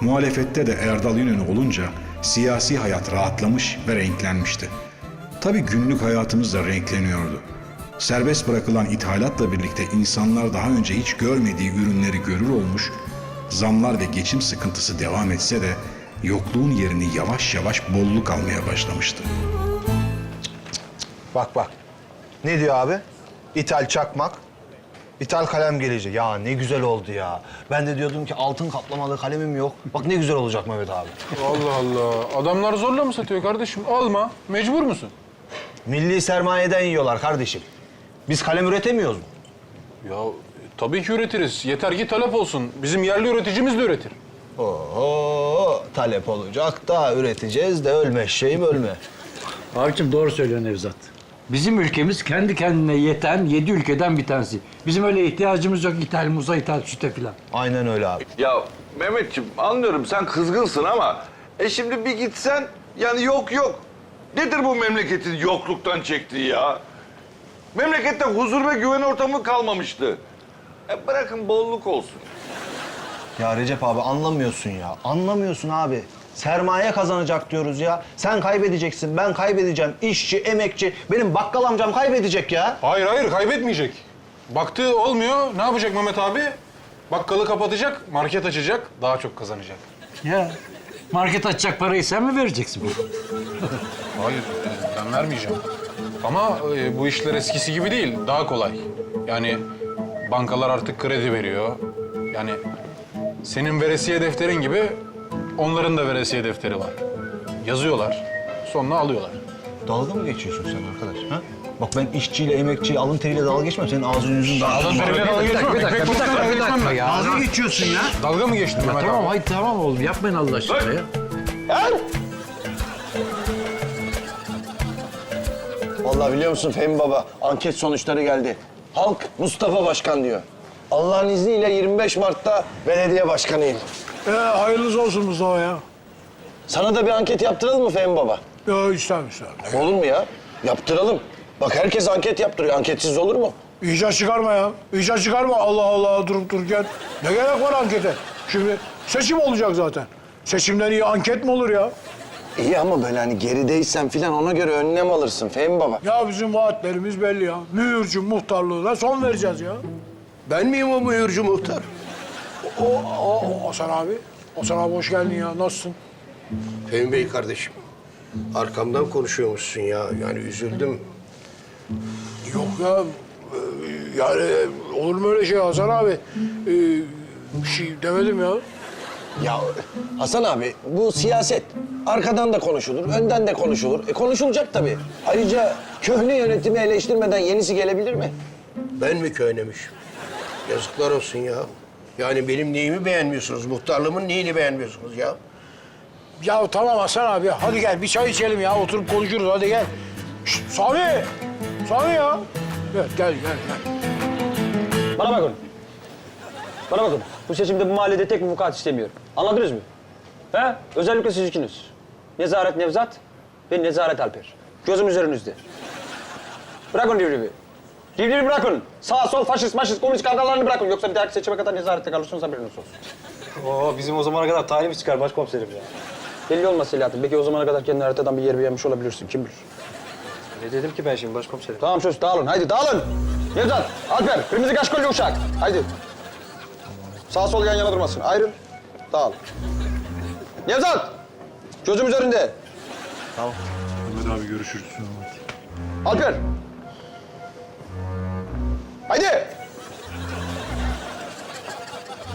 Muhalefette de Erdal İnönü olunca siyasi hayat rahatlamış ve renklenmişti. Tabii günlük hayatımız da renkleniyordu. Serbest bırakılan ithalatla birlikte insanlar daha önce hiç görmediği ürünleri görür olmuş, zamlar ve geçim sıkıntısı devam etse de yokluğun yerini yavaş yavaş bolluk almaya başlamıştı. Bak bak. Ne diyor abi? İthal çakmak. İthal kalem gelecek. Ya ne güzel oldu ya. Ben de diyordum ki altın kaplamalı kalemim yok. Bak ne güzel olacak Mehmet abi. Allah Allah. Adamlar zorla mı satıyor kardeşim? Alma. Mecbur musun? Milli sermayeden yiyorlar kardeşim. Biz kalem üretemiyoruz mu? Ya e, tabii ki üretiriz. Yeter ki talep olsun. Bizim yerli üreticimiz de üretir. Oo, talep olacak da üreteceğiz de ölme şeyim ölme. Abicim doğru söylüyor Nevzat. Bizim ülkemiz kendi kendine yeten yedi ülkeden bir tanesi. Bizim öyle ihtiyacımız yok ithal muza, ithal süte falan. Aynen öyle abi. Ya Mehmetciğim anlıyorum sen kızgınsın ama e şimdi bir gitsen yani yok yok. Nedir bu memleketin yokluktan çektiği ya? Memlekette huzur ve güven ortamı kalmamıştı. E bırakın bolluk olsun. Ya Recep abi anlamıyorsun ya. Anlamıyorsun abi. Sermaye kazanacak diyoruz ya. Sen kaybedeceksin, ben kaybedeceğim. İşçi, emekçi, benim bakkal amcam kaybedecek ya. Hayır hayır kaybetmeyecek. Baktı olmuyor. Ne yapacak Mehmet abi? Bakkalı kapatacak, market açacak, daha çok kazanacak. Ya market açacak parayı sen mi vereceksin? Hayır, e, ben vermeyeceğim. Ama e, bu işler eskisi gibi değil, daha kolay. Yani bankalar artık kredi veriyor. Yani senin veresiye defterin gibi onların da veresiye defteri var. Yazıyorlar, sonra alıyorlar. Dalga mı geçiyorsun sen arkadaş? Ha? Bak ben işçiyle, emekçiyle, alın teriyle dalga geçmem. Senin ağzın yüzün dalga. Adam teriyle dalga geçmem, bir dakika, bir dakika, bir dakika ya. Dalga geçiyorsun ya. Dalga mı geçtin Mehmet tamam hayır tamam oğlum yapmayın Allah aşkına ya. Vallahi biliyor musun Fehmi Baba, anket sonuçları geldi. Halk Mustafa Başkan diyor. Allah'ın izniyle 25 Mart'ta belediye başkanıyım. Ee, hayırlısı olsun Mustafa ya. Sana da bir anket yaptıralım mı Fehmi Baba? Ya istem istem. Olur mu ya? Yaptıralım. Bak herkes anket yaptırıyor. Anketsiz olur mu? İcat çıkarma ya. İcat çıkarma Allah Allah durup dururken. Ne gerek var ankete? Şimdi seçim olacak zaten. Seçimden iyi anket mi olur ya? İyi ama böyle hani gerideysen filan ona göre önlem alırsın Fehmi Baba. Ya bizim vaatlerimiz belli ya. Mühürcü muhtarlığına son vereceğiz ya. Ben miyim o mühürcü muhtar? O, o, o Hasan abi. Hasan abi hoş geldin ya. Nasılsın? Fehmi Bey kardeşim. Arkamdan konuşuyormuşsun ya. Yani üzüldüm. Yok ya. Yani olur mu öyle şey Hasan abi? Ee, bir şey demedim ya. Ya Hasan abi bu siyaset. Arkadan da konuşulur, önden de konuşulur. E konuşulacak tabii. Ayrıca köhne yönetimi eleştirmeden yenisi gelebilir mi? Ben mi köynemişim? Yazıklar olsun ya. Yani benim neyimi beğenmiyorsunuz? Muhtarlığımın neyini beğenmiyorsunuz ya? Ya tamam Hasan abi. Hadi gel bir çay içelim ya. Oturup konuşuruz. Hadi gel. Şşt, Sami. Sami ya. Gel gel gel. gel. Bana bakın. Bana bakın. Bu seçimde bu mahallede tek bir vukuat istemiyorum. Anladınız mı? He? Özellikle siz ikiniz. Nezaret Nevzat ve Nezaret Alper. Gözüm üzerinizde. Bırakın Rivrivi. Rivrivi bırakın. Sağ sol faşist maşist komünist kavgalarını bırakın. Yoksa bir dahaki seçime kadar nezarette kalırsınız haberiniz olsun. Oo, bizim o zamana kadar talihimiz çıkar başkomiserim ya. Belli olmaz Selahattin. Belki o zamana kadar kendi haritadan bir yer beğenmiş olabilirsin. Kim bilir? Ne dedim ki ben şimdi başkomiserim? Tamam söz dağılın. Haydi dağılın. Nevzat, Alper, kırmızı kaşkollü uşak. Haydi. Sağ sol yan yana durmasın. Ayrıl. Dağıl. Nevzat! Gözüm üzerinde. Tamam. Mehmet abi görüşürüz. Alper! Haydi!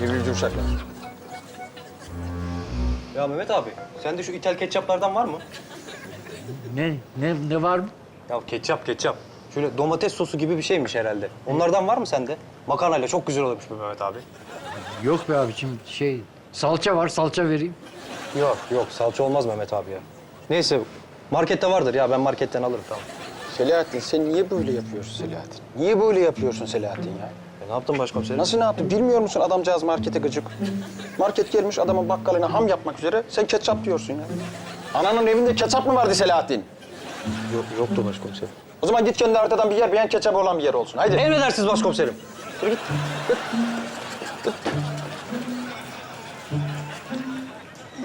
Birbirci uşaklar. Ya Mehmet abi, sende şu ithal ketçaplardan var mı? Ne, ne, ne var mı? Ya ketçap, ketçap. Şöyle domates sosu gibi bir şeymiş herhalde. Onlardan var mı sende? Makarnayla çok güzel olmuş bu Mehmet abi. Yok be abicim şey salça var salça vereyim. Yok, yok. Salça olmaz Mehmet abi ya. Neyse, markette vardır ya. Ben marketten alırım tamam. Selahattin sen niye böyle yapıyorsun Selahattin? Niye böyle yapıyorsun Selahattin ya? E, ne yaptın başkomiserim? Nasıl ne yaptın? Bilmiyor musun adamcağız markete gıcık? Market gelmiş adamın bakkalına ham yapmak üzere. Sen ketçap diyorsun ya. Ananın evinde ketçap mı vardı Selahattin? Yok, yoktu başkomiserim. O zaman git kendi haritadan bir yer beğen ketçap olan bir yer olsun. Haydi. Emredersiniz başkomiserim.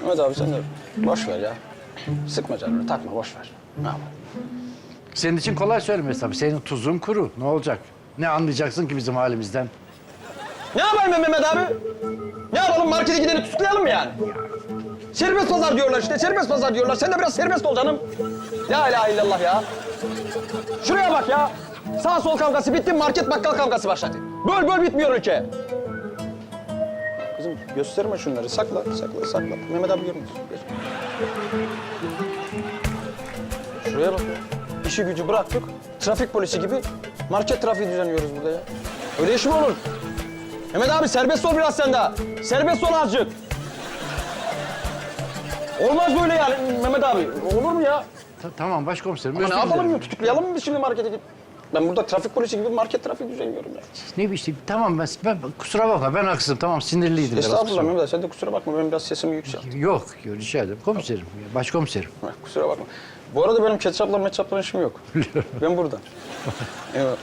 Mehmet abi sen de boş ver ya. Sıkma canını, takma, boş ver. Ne yapalım? Senin için kolay söylemesi tabii. Senin tuzun kuru. Ne olacak? Ne anlayacaksın ki bizim halimizden? Ne yapayım ben Mehmet abi? Ne yapalım markete gideni tutuklayalım mı yani? Serbest pazar diyorlar işte, serbest pazar diyorlar. Sen de biraz serbest ol canım. La ilahe illallah ya. Şuraya bak ya. Sağ sol kavgası bitti, market bakkal kavgası başladı. Böl böl bitmiyor ülke. Kızım gösterme şunları, sakla, sakla, sakla. Mehmet abi görmüyor. Şuraya bak ya. İşi gücü bıraktık, trafik polisi gibi market trafiği düzenliyoruz burada ya. Öyle iş mi olur? Mehmet abi serbest ol biraz sen de. Serbest ol azıcık. Olmaz böyle yani Mehmet abi. Olur mu ya? Ta- tamam başkomiserim. Ama özür ne yapalım dilerim. ya? Tutuklayalım mı biz şimdi markete gidip? Ben burada trafik polisi gibi market trafiği düzenliyorum ya. Ne bir işte tamam ben, ben kusura bakma ben haksızım tamam sinirliydim biraz. Estağfurullah kusura- Mehmet abi sen de kusura bakma ben biraz sesimi yükselttim. Yok yok, rica ederim komiserim başkomiserim. Kusura bakma. Bu arada benim ketçapla metçapla işim yok. ben buradan. evet.